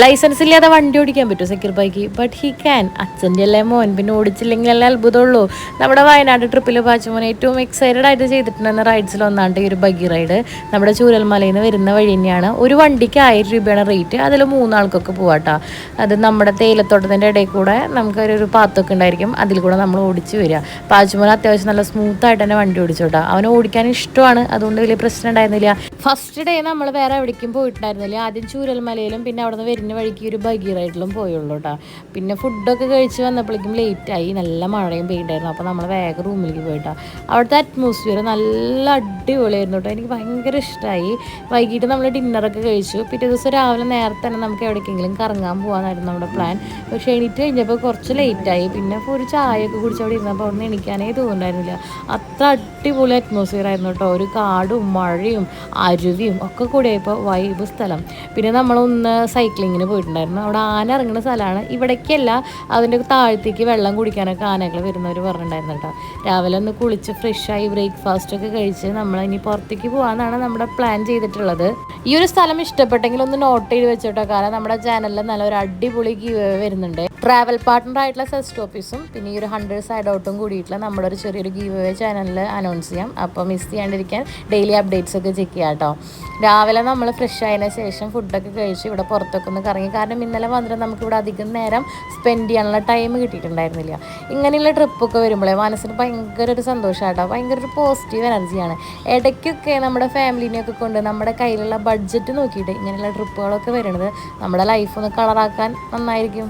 Licence ഇല്ലാതെ വണ്ടി ഓടിക്കാൻ പറ്റും secure bike but he can അച്ഛന്റെ അല്ലേ മോൻ? പിന്നെ ഓടിച്ചില്ലെങ്കിൽ അല്ലേ അത്ഭുതമുള്ളൂ. നമ്മുടെ വയനാട് ട്രിപ്പിൽ പാച്ചുമോൻ ഏറ്റവും എക്സൈറ്റഡ് ആയിട്ട് ചെയ്തിട്ടുണ്ടെന്ന റൈഡ്സിൽ ഒന്നാണ്ട് ഈ ഒരു ബഗ്ഗി റൈഡ് നമ്മുടെ ചൂരൽമലയിൽ നിന്ന് വരുന്ന വഴി തന്നെയാണ്. ഒരു വണ്ടിക്ക് ആയിരം രൂപയാണ് റേറ്റ് അതിൽ മൂന്നാൾക്കൊക്കെ പോവാട്ടോ. അത് നമ്മുടെ തേയിലത്തോട്ടത്തിന്റെ ഇടയിൽ കൂടെ നമുക്കൊരു ഒരു പാത്തൊക്കെ ഉണ്ടായിരിക്കും. അതിൽ കൂടെ നമ്മൾ ഓടിച്ച് വരിക. പാച്ചുമോൻ അത്യാവശ്യം നല്ല സ്മൂത്ത് ആയിട്ട് തന്നെ വണ്ടി ഓടിച്ചോട്ടാ. അവന് ഓടിക്കാൻ ഇഷ്ടമാണ്. അതുകൊണ്ട് വലിയ പ്രശ്നം ഉണ്ടായിരുന്നില്ല. ഫസ്റ്റ് ഡേ നമ്മൾ വേറെ എവിടേക്കും പോയിട്ടുണ്ടായിരുന്നില്ല. ആദ്യം ചൂരൽമലയിലും പിന്നെ അവിടെ നിന്ന് വരുന്ന വഴിക്ക് ഒരു ബഗീറായിട്ടും പോയുള്ളൂ കേട്ടോ പിന്നെ ഫുഡൊക്കെ കഴിച്ച് വന്നപ്പോഴേക്കും ലേറ്റായി നല്ല മഴയും പെയ്യുണ്ടായിരുന്നു. അപ്പോൾ നമ്മൾ വേഗം റൂമിലേക്ക് പോയിട്ടാ അവിടുത്തെ അറ്റ്മോസ്ഫിയർ നല്ല അടിപൊളിയായിരുന്നു കേട്ടോ എനിക്ക് ഭയങ്കര ഇഷ്ടമായി വൈകിട്ട് നമ്മൾ ഡിന്നറൊക്കെ കഴിച്ചു. പിറ്റേ ദിവസം രാവിലെ നേരത്തെ തന്നെ നമുക്ക് എവിടേക്കെങ്കിലും കറങ്ങാൻ പോകാനായിരുന്നു നമ്മുടെ പ്ലാൻ പക്ഷേ എണീറ്റ് കഴിഞ്ഞപ്പോൾ കുറച്ച് ലേറ്റായി പിന്നെ ഒരു ചായയൊക്കെ കുടിച്ച് അവിടെ ഇരുന്നപ്പോൾ അവിടെ നിന്ന് എണീക്കാനേ തോന്നുന്നുണ്ടായിരുന്നില്ല. അത്ര അടിപൊളി അറ്റ്മോസ്ഫിയർ ആയിരുന്നു കേട്ടോ ഒരു കാടും മഴയും അരുവിയും ഒക്കെ കൂടിയായപ്പോൾ വൈബ് സ്ഥലം. പിന്നെ നമ്മളൊന്ന് സൈക്ലിങ്ങിന് പോയിട്ടുണ്ടായിരുന്നു. അവിടെ ആന ഇറങ്ങുന്ന സ്ഥലമാണ്. ഇവിടേക്കല്ല അതിന്റെ താഴത്തേക്ക് വെള്ളം കുടിക്കാനൊക്കെ ആനകൾ വരുന്നവർ പറഞ്ഞിട്ടുണ്ടായിരുന്നു കേട്ടോ. രാവിലെ ഒന്ന് കുളിച്ച് ഫ്രഷായി ബ്രേക്ക്ഫാസ്റ്റ് ഒക്കെ കഴിച്ച് നമ്മൾ ഇനി പുറത്തേക്ക് പോകാമെന്നാണ് നമ്മുടെ പ്ലാൻ ചെയ്തിട്ടുള്ളത്. ഈ ഒരു സ്ഥലം ഇഷ്ടപ്പെട്ടെങ്കിൽ ഒന്ന് നോട്ട് ചെയ്ത് വെച്ചോട്ടോ. കാരണം നമ്മുടെ ചാനലിൽ നല്ല ഒരു അടിപൊളി വരുന്നുണ്ട്. ട്രാവൽ പാർട്ട്ണർ ആയിട്ടുള്ള സെസ്റ്റ് ഓഫീസും പിന്നെ ഈ ഒരു ഹൺഡ്രഡ് സൈഡ് ഔട്ടും കൂടിയിട്ടുള്ള നമ്മുടെ ഒരു ചെറിയൊരു ഗീവ് അവേ ചാനലിൽ അനൗൺസ് ചെയ്യാം. അപ്പോൾ മിസ് ചെയ്യാണ്ടിരിക്കാൻ ഡെയിലി അപ്ഡേറ്റ്സ് ഒക്കെ ചെക്ക് ചെയ്യാം കേട്ടോ. രാവിലെ നമ്മൾ ഫ്രഷ് ആയതിനു ശേഷം ഫുഡൊക്കെ കഴിച്ച് ഇവിടെ പുറത്തൊക്കെ ഒന്ന് കറങ്ങി കാരണം ഇന്നലെ വന്നിട്ട് നമുക്കിവിടെ അധികം നേരം സ്പെൻഡ് ചെയ്യാനുള്ള ടൈം കിട്ടിയിട്ടുണ്ടായിരുന്നില്ല. ഇങ്ങനെയുള്ള ട്രിപ്പൊക്കെ വരുമ്പോഴേ മനസ്സിന് ഭയങ്കര ഒരു സന്തോഷമാട്ടോ ഭയങ്കര ഒരു പോസിറ്റീവ് എനർജിയാണ് ഇടയ്ക്കൊക്കെ നമ്മുടെ ഫാമിലിനെയൊക്കെ കൊണ്ട് നമ്മുടെ കയ്യിലുള്ള ബഡ്ജറ്റ് നോക്കിയിട്ട് ഇങ്ങനെയുള്ള ട്രിപ്പുകളൊക്കെ വരുന്നത് നമ്മുടെ ലൈഫ് ഒന്ന് കളറാക്കാൻ നന്നായിരിക്കും.